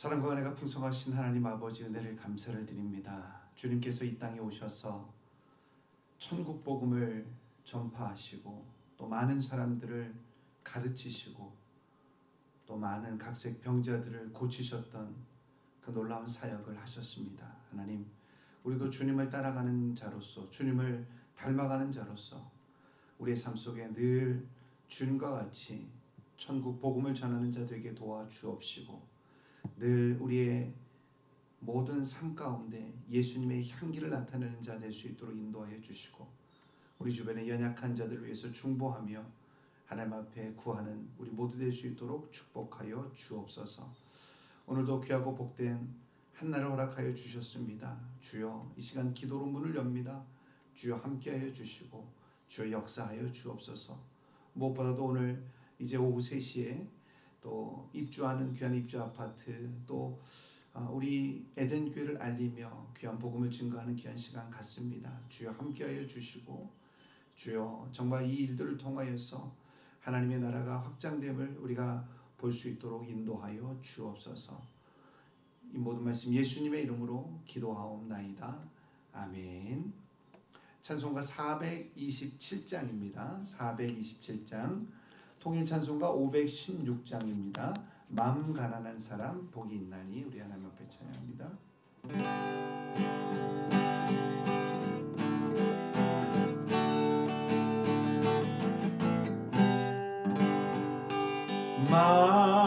사랑과 은혜가 풍성하신 하나님 아버지 은혜를 감사를 드립니다. 주님께서 이 땅에 오셔서 천국 복음을 전파하시고 또 많은 사람들을 가르치시고 또 많은 각색 병자들을 고치셨던 그 놀라운 사역을 하셨습니다. 하나님, 우리도 주님을 따라가는 자로서 주님을 닮아가는 자로서 우리의 삶 속에 늘 주님과 같이 천국 복음을 전하는 자 되게 도와 주옵시고 늘 우리의 모든 삶 가운데 예수님의 향기를 나타내는 자 될 수 있도록 인도하여 주시고 우리 주변의 연약한 자들을 위해서 중보하며 하나님 앞에 구하는 우리 모두 될 수 있도록 축복하여 주옵소서. 오늘도 귀하고 복된 한날을 허락하여 주셨습니다. 주여 이 시간 기도로 문을 엽니다. 주여 함께하여 주시고 주여 역사하여 주옵소서. 무엇보다도 오늘 이제 오후 3시에 또 입주하는 귀한 입주 아파트 또 아, 우리 에덴 교회를 알리며 귀한 복음을 증거하는 귀한 시간 같습니다. 주여 함께하여 주시고 주여 정말 이 일들을 통하여서 하나님의 나라가 확장됨을 우리가 볼 수 있도록 인도하여 주옵소서. 이 모든 말씀 예수님의 이름으로 기도하옵나이다. 아멘. 찬송가 427장입니다. 427장. 통일 찬송가 516장입니다. 마음 가난한 사람 복이 있나니 우리 하나님 앞에 찬양합니다. 마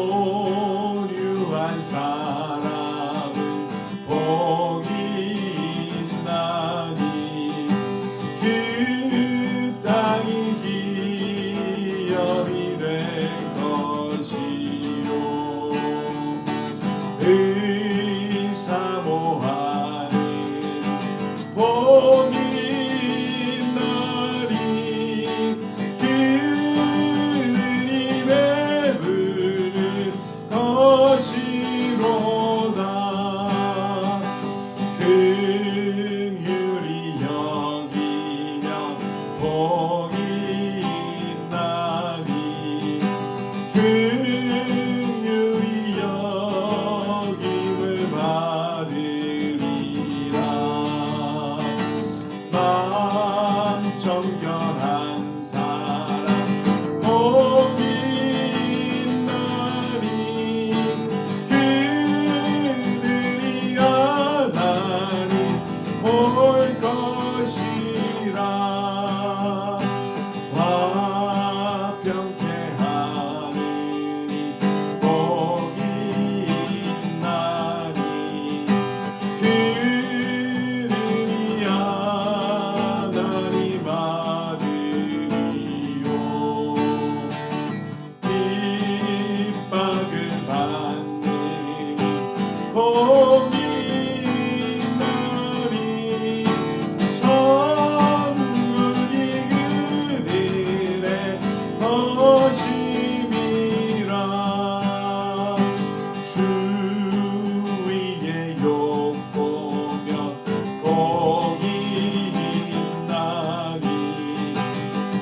오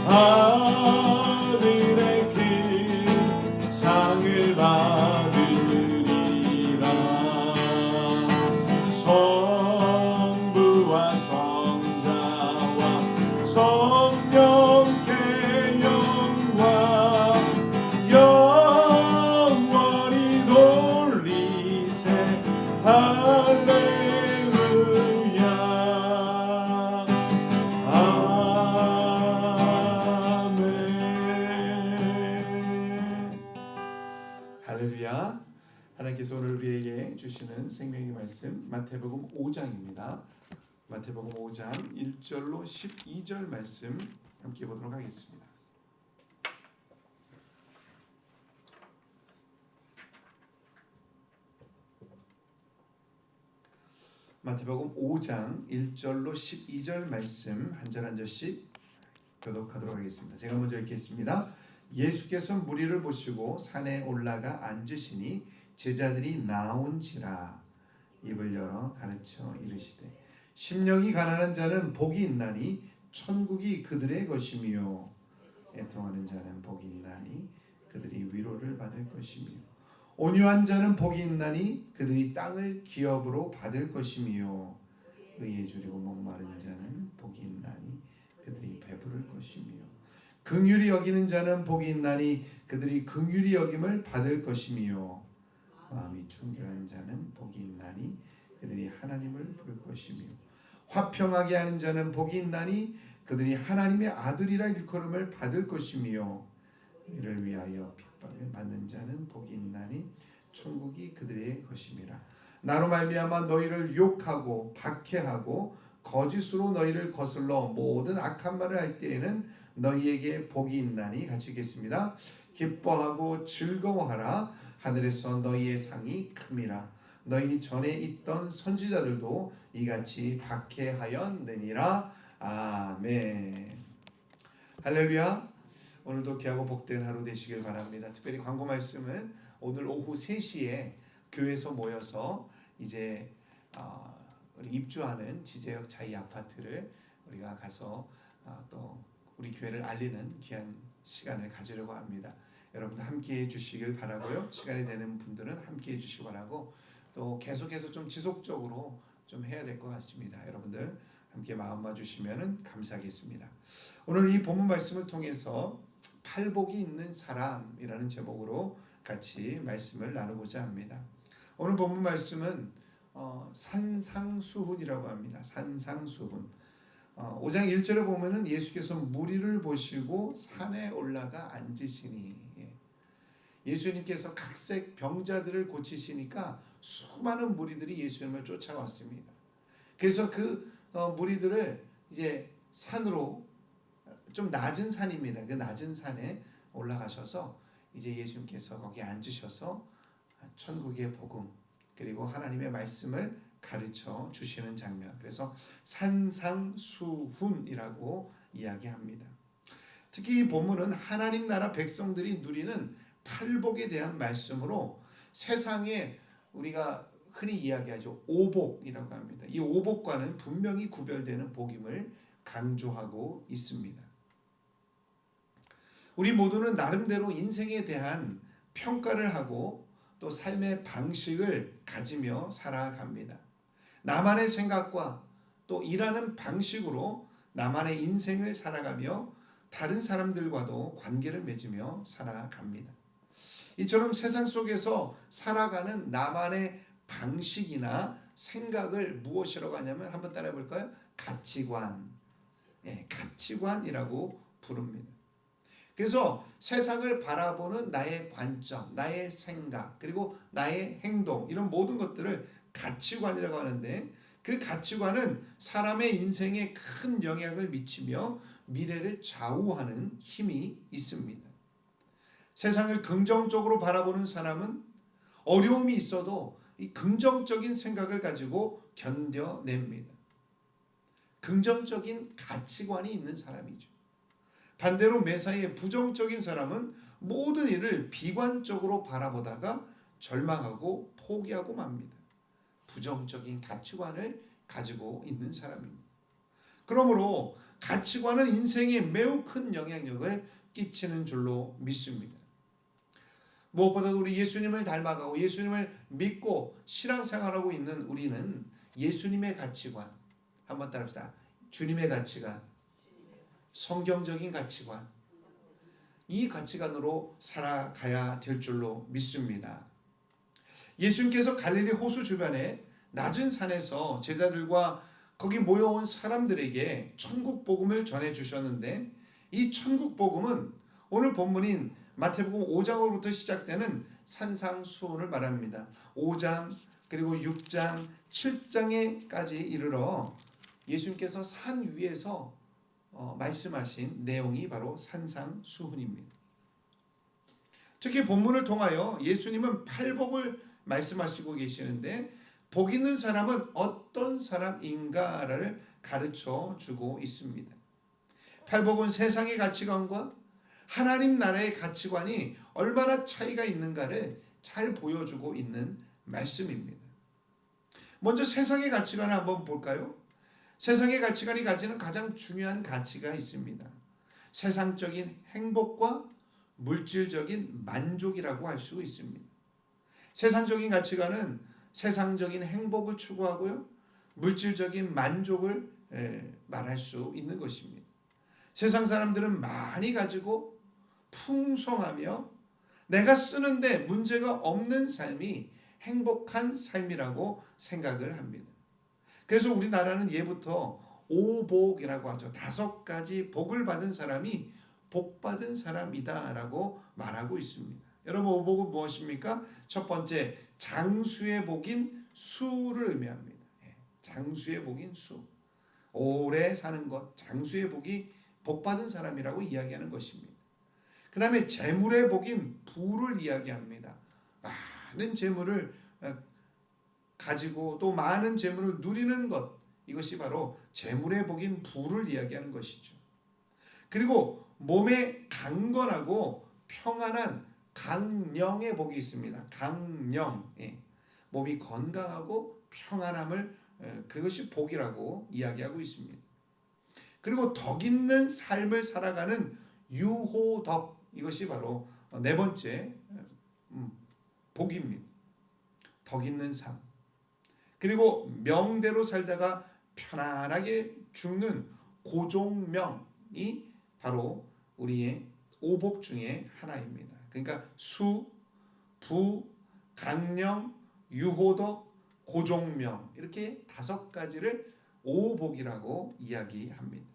하 주시는 생명의 말씀 마태복음 5장입니다. 마태복음 5장 1절로 12절 말씀 함께 보도록 하겠습니다. 마태복음 5장 1절로 12절 말씀 한 절 한 절씩 교독하도록 하겠습니다. 제가 먼저 읽겠습니다. 예수께서 무리를 보시고 산에 올라가 앉으시니 제자들이 나온지라. 입을 열어 가르쳐 이르시되 심령이 가난한 자는 복이 있나니 천국이 그들의 것이며 애통하는 자는 복이 있나니 그들이 위로를 받을 것이며 온유한 자는 복이 있나니 그들이 땅을 기업으로 받을 것이며 의에 줄이고 목마른 자는 복이 있나니 그들이 배부를 것이며 긍휼히 여기는 자는 복이 있나니 그들이 긍휼히 여김을 받을 것이며 마음이 청결한 자는 복이 있나니 그들이 하나님을 볼 것이며 화평하게 하는 자는 복이 있나니 그들이 하나님의 아들이라 일컬음을 받을 것이며 이를 위하여 핍박을 받는 자는 복이 있나니 천국이 그들의 것임이라. 나로 말미암아 너희를 욕하고 박해하고 거짓으로 너희를 거슬러 모든 악한 말을 할 때에는 너희에게 복이 있나니 같이 읽겠습니다. 기뻐하고 즐거워하라 하늘에서 너희의 상이 큼이라 너희 전에 있던 선지자들도 이같이 박해하였느니라. 아멘. 할렐루야. 오늘도 귀하고 복된 하루 되시길 바랍니다. 특별히 광고 말씀은 오늘 오후 3시에 교회에서 모여서 이제 어, 우리 입주하는 지제역 자이 아파트를 우리가 가서 어, 또 우리 교회를 알리는 귀한 시간을 가지려고 합니다. 여러분들 함께 해 주시길 바라고요. 시간이 되는 분들은 함께 해 주시기 바라고 또 계속해서 좀 지속적으로 좀 해야 될 것 같습니다. 여러분들 함께 마음 봐주시면 감사하겠습니다. 오늘 이 본문 말씀을 통해서 팔복이 있는 사람이라는 제목으로 같이 말씀을 나누고자 합니다. 오늘 본문 말씀은 어, 산상수훈이라고 합니다. 산상수훈. 어, 5장 1절에 보면은 예수께서 무리를 보시고 산에 올라가 앉으시니 예. 예수님께서 각색 병자들을 고치시니까 수많은 무리들이 예수님을 쫓아왔습니다. 그래서 그 어, 무리들을 이제 산으로 좀 낮은 산입니다. 그 낮은 산에 올라가셔서 이제 예수님께서 거기 앉으셔서 천국의 복음 그리고 하나님의 말씀을 가르쳐 주시는 장면. 그래서 산상수훈이라고 이야기합니다. 특히 이 본문은 하나님 나라 백성들이 누리는 팔복에 대한 말씀으로 세상에 우리가 흔히 이야기하죠. 오복이라고 합니다. 이 오복과는 분명히 구별되는 복임을 강조하고 있습니다. 우리 모두는 나름대로 인생에 대한 평가를 하고 또 삶의 방식을 가지며 살아갑니다. 나만의 생각과 또 일하는 방식으로 나만의 인생을 살아가며 다른 사람들과도 관계를 맺으며 살아갑니다. 이처럼 세상 속에서 살아가는 나만의 방식이나 생각을 무엇이라고 하냐면 한번 따라해 볼까요? 가치관. 예, 가치관이라고 부릅니다. 그래서 세상을 바라보는 나의 관점, 나의 생각, 그리고 나의 행동, 이런 모든 것들을 가치관이라고 하는데 그 가치관은 사람의 인생에 큰 영향을 미치며 미래를 좌우하는 힘이 있습니다. 세상을 긍정적으로 바라보는 사람은 어려움이 있어도 이 긍정적인 생각을 가지고 견뎌냅니다. 긍정적인 가치관이 있는 사람이죠. 반대로 매사에 부정적인 사람은 모든 일을 비관적으로 바라보다가 절망하고 포기하고 맙니다. 부정적인 가치관을 가지고 있는 사람입니다. 그러므로 가치관은 인생에 매우 큰 영향력을 끼치는 줄로 믿습니다. 무엇보다도 우리 예수님을 닮아가고 예수님을 믿고 신앙생활하고 있는 우리는 예수님의 가치관 한번 따라합시다. 주님의 가치관, 성경적인 가치관, 이 가치관으로 살아가야 될 줄로 믿습니다. 예수님께서 갈릴리 호수 주변에 낮은 산에서 제자들과 거기 모여온 사람들에게 천국 복음을 전해 주셨는데 이 천국 복음은 오늘 본문인 마태복음 5장으로부터 시작되는 산상수훈을 말합니다. 5장 그리고 6장 7장에까지 이르러 예수님께서 산 위에서 어, 말씀하신 내용이 바로 산상수훈입니다. 특히 본문을 통하여 예수님은 팔복을 말씀하시고 계시는데 복 있는 사람은 어떤 사람인가를 가르쳐 주고 있습니다. 팔복은 세상의 가치관과 하나님 나라의 가치관이 얼마나 차이가 있는가를 잘 보여주고 있는 말씀입니다. 먼저 세상의 가치관을 한번 볼까요? 세상의 가치관이 가지는 가장 중요한 가치가 있습니다. 세상적인 행복과 물질적인 만족이라고 할 수 있습니다. 세상적인 가치관은 세상적인 행복을 추구하고요. 물질적인 만족을 말할 수 있는 것입니다. 세상 사람들은 많이 가지고 풍성하며 내가 쓰는데 문제가 없는 삶이 행복한 삶이라고 생각을 합니다. 그래서 우리나라는 예부터 오복이라고 하죠. 다섯 가지 복을 받은 사람이 복 받은 사람이다라고 말하고 있습니다. 여러분 오복은 무엇입니까? 첫 번째 장수의 복인 수를 의미합니다. 예, 장수의 복인 수. 오래 사는 것, 장수의 복이 복 받은 사람이라고 이야기하는 것입니다. 그 다음에 재물의 복인 부를 이야기합니다. 많은 재물을 어, 가지고 또 많은 재물을 누리는 것 이것이 바로 재물의 복인 부를 이야기하는 것이죠. 그리고 몸에 강건하고 평안한 강령의 복이 있습니다. 강령 예. 몸이 건강하고 평안함을 어, 그것이 복이라고 이야기하고 있습니다. 그리고 덕 있는 삶을 살아가는 유호덕 이것이 바로 네 번째 음, 복입니다. 덕 있는 삶. 그리고 명대로 살다가 편안하게 죽는 고종명이 바로 우리의 오복 중에 하나입니다. 그러니까 수, 부, 강령, 유호덕, 고종명 이렇게 다섯 가지를 오복이라고 이야기합니다.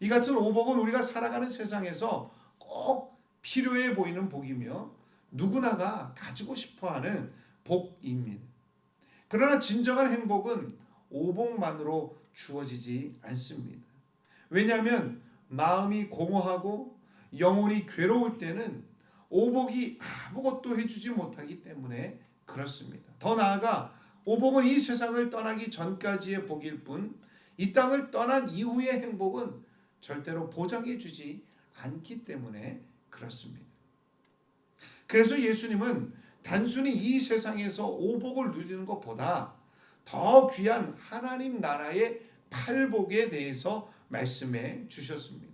이 같은 오복은 우리가 살아가는 세상에서 꼭 필요해 보이는 복이며 누구나가 가지고 싶어하는 복입니다. 그러나 진정한 행복은 오복만으로 주어지지 않습니다. 왜냐하면 마음이 공허하고 영혼이 괴로울 때는 오복이 아무것도 해주지 못하기 때문에 그렇습니다. 더 나아가 오복은 이 세상을 떠나기 전까지의 복일 뿐, 이 땅을 떠난 이후의 행복은 절대로 보장해주지 않기 때문에 그렇습니다. 그래서 예수님은 단순히 이 세상에서 오복을 누리는 것보다 더 귀한 하나님 나라의 팔복에 대해서 말씀해 주셨습니다.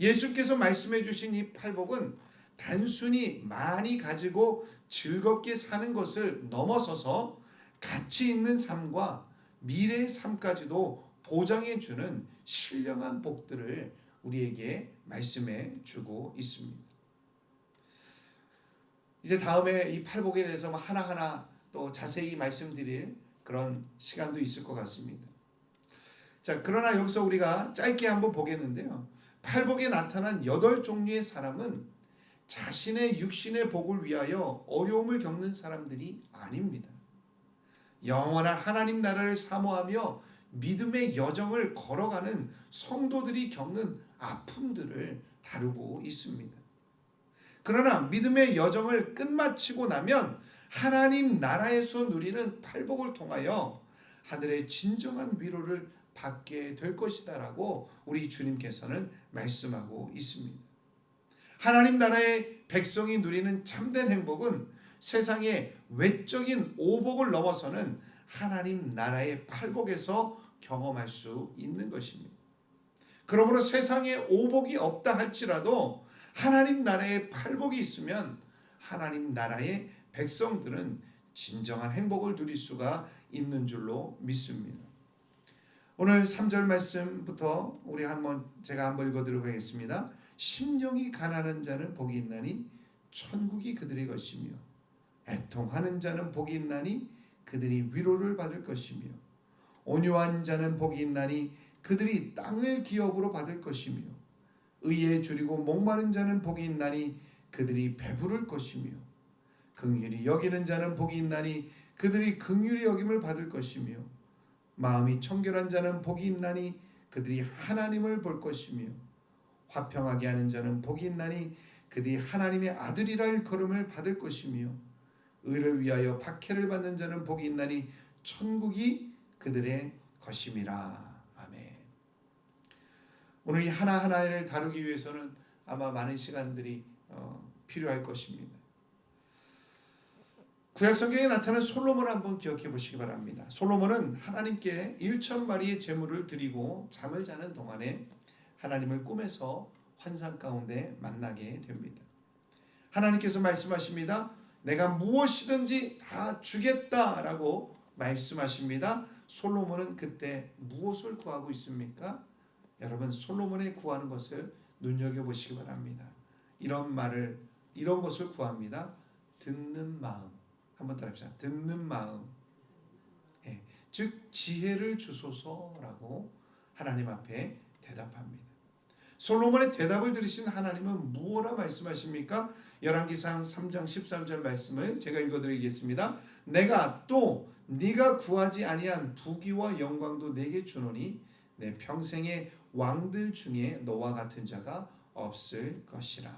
예수께서 말씀해 주신 이 팔복은 단순히 많이 가지고 즐겁게 사는 것을 넘어서서 가치 있는 삶과 미래의 삶까지도 보장해 주는 신령한 복들을 우리에게 말씀해 주고 있습니다. 이제 다음에 이 팔복에 대해서 뭐 하나하나 또 자세히 말씀드릴 그런 시간도 있을 것 같습니다. 자, 그러나 여기서 우리가 짧게 한번 보겠는데요. 팔복에 나타난 여덟 종류의 사람은 자신의 육신의 복을 위하여 어려움을 겪는 사람들이 아닙니다. 영원한 하나님 나라를 사모하며 믿음의 여정을 걸어가는 성도들이 겪는 아픔들을 다루고 있습니다. 그러나 믿음의 여정을 끝마치고 나면 하나님 나라에서 누리는 팔복을 통하여 하늘의 진정한 위로를 받게 될 것이다라고 우리 주님께서는 말씀하고 있습니다. 하나님 나라의 백성이 누리는 참된 행복은 세상의 외적인 오복을 넘어서는 하나님 나라의 팔복에서 경험할 수 있는 것입니다. 그러므로 세상에 오복이 없다 할지라도 하나님 나라의 팔복이 있으면 하나님 나라의 백성들은 진정한 행복을 누릴 수가 있는 줄로 믿습니다. 오늘 3절 말씀부터 우리 한번 제가 한번 읽어드리도록 하겠습니다. 심령이 가난한 자는 복이 있나니 천국이 그들의 것이며 애통하는 자는 복이 있나니 그들이 위로를 받을 것이며 온유한 자는 복이 있나니 그들이 땅을 기업으로 받을 것이며 의에 줄이고 목마른 자는 복이 있나니 그들이 배부를 것이며 긍휼히 여기는 자는 복이 있나니 그들이 긍휼히 여김을 받을 것이며 마음이 청결한 자는 복이 있나니 그들이 하나님을 볼 것이며 화평하게 하는 자는 복이 있나니 그들이 하나님의 아들이라 일컬음을 받을 것이며 의를 위하여 박해를 받는 자는 복이 있나니 천국이 그들의 것임이라. 오늘 이 하나하나를 다루기 위해서는 아마 많은 시간들이 어, 필요할 것입니다. 구약 성경에 나타난 솔로몬 한번 기억해 보시기 바랍니다. 솔로몬은 하나님께 1천 마리의 제물을 드리고 잠을 자는 동안에 하나님을 꿈에서 환상 가운데 만나게 됩니다. 하나님께서 말씀하십니다. 내가 무엇이든지 다 주겠다라고 말씀하십니다. 솔로몬은 그때 무엇을 구하고 있습니까? 여러분 솔로몬의 구하는 것을 눈여겨 보시기 바랍니다. 이런 말을 이런 것을 구합니다. 듣는 마음. 한번 따라합시다. 듣는 마음. 예, 즉 지혜를 주소서라고 하나님 앞에 대답합니다. 솔로몬의 대답을 들으신 하나님은 무엇라 말씀하십니까? 열왕기상 3장 13절 말씀을 제가 읽어 드리겠습니다. 내가 또 네가 구하지 아니한 부귀와 영광도 내게 주노니 내 평생의 왕들 중에 너와 같은 자가 없을 것이라.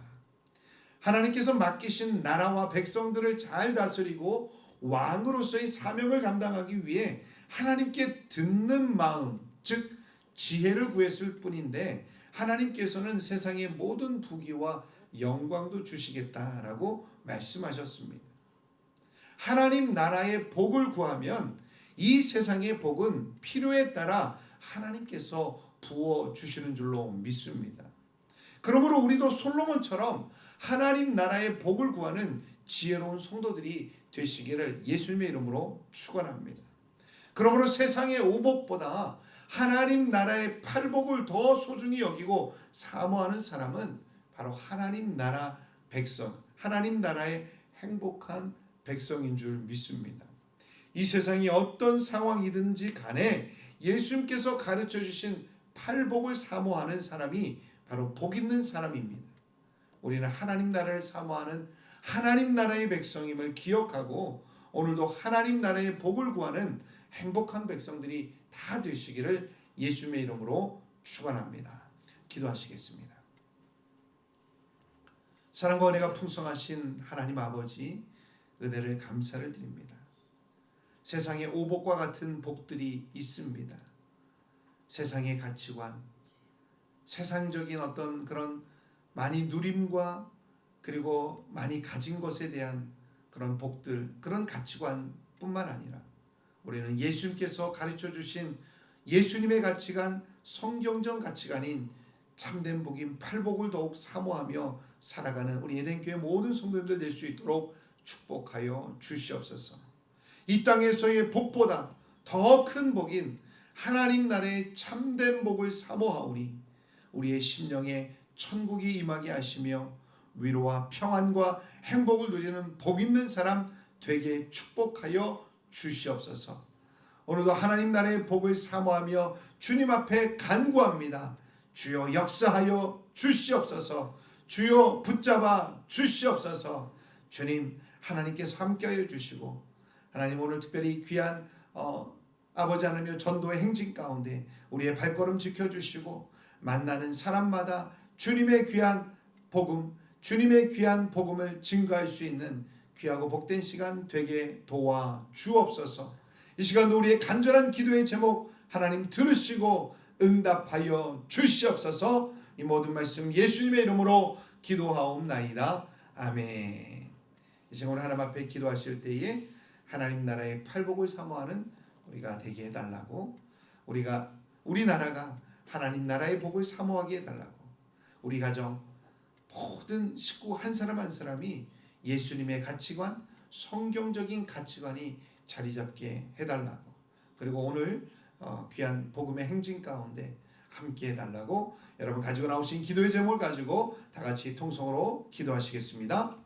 하나님께서 맡기신 나라와 백성들을 잘 다스리고 왕으로서의 사명을 감당하기 위해 하나님께 듣는 마음, 즉 지혜를 구했을 뿐인데 하나님께서는 세상의 모든 부귀와 영광도 주시겠다라고 말씀하셨습니다. 하나님 나라의 복을 구하면 이 세상의 복은 필요에 따라 하나님께서 부어 주시는 줄로 믿습니다. 그러므로 우리도 솔로몬처럼 하나님 나라의 복을 구하는 지혜로운 성도들이 되시기를 예수님의 이름으로 축원합니다. 그러므로 세상의 오복보다 하나님 나라의 팔복을 더 소중히 여기고 사모하는 사람은 바로 하나님 나라 백성, 하나님 나라의 행복한 백성인 줄 믿습니다. 이 세상이 어떤 상황이든지 간에 예수님께서 가르쳐 주신 팔복을 사모하는 사람이 바로 복 있는 사람입니다. 우리는 하나님 나라를 사모하는 하나님 나라의 백성임을 기억하고 오늘도 하나님 나라의 복을 구하는 행복한 백성들이 다 되시기를 예수님의 이름으로 축원합니다. 기도하시겠습니다. 사랑과 은혜가 풍성하신 하나님 아버지 은혜를 감사를 드립니다. 세상에 오복과 같은 복들이 있습니다. 세상의 가치관, 세상적인 어떤 그런 많이 누림과 그리고 많이 가진 것에 대한 그런 복들, 그런 가치관뿐만 아니라 우리는 예수님께서 가르쳐 주신 예수님의 가치관, 성경적 가치관인 참된 복인 팔복을 더욱 사모하며 살아가는 우리 에덴교회 모든 성도님들 될 수 있도록 축복하여 주시옵소서. 이 땅에서의 복보다 더 큰 복인 하나님 나라의 참된 복을 사모하오니 우리의 심령에 천국이 임하게 하시며 위로와 평안과 행복을 누리는 복 있는 사람 되게 축복하여 주시옵소서. 오늘도 하나님 나라의 복을 사모하며 주님 앞에 간구합니다. 주여 역사하여 주시옵소서. 주여 붙잡아 주시옵소서. 주님 하나님께서 함께하여 주시고 하나님 오늘 특별히 귀한 어, 아버지 하나님의 전도의 행진 가운데 우리의 발걸음 지켜주시고 만나는 사람마다 주님의 귀한 복음, 주님의 귀한 복음을 증거할 수 있는 귀하고 복된 시간 되게 도와 주옵소서. 이 시간도 우리의 간절한 기도의 제목 하나님 들으시고 응답하여 주시옵소서. 이 모든 말씀 예수님의 이름으로 기도하옵나이다. 아멘. 이 시간 오늘 하나님 앞에 기도하실 때에 하나님 나라의 팔복을 사모하는 우리가 되게 해달라고 우리가 우리나라가 하나님 나라의 복을 사모하게 해달라고 우리 가정 모든 식구 한 사람 한 사람이 예수님의 가치관 성경적인 가치관이 자리 잡게 해달라고 그리고 오늘 어, 귀한 복음의 행진 가운데 함께 해달라고 여러분 가지고 나오신 기도의 제목을 가지고 다 같이 통성으로 기도하시겠습니다.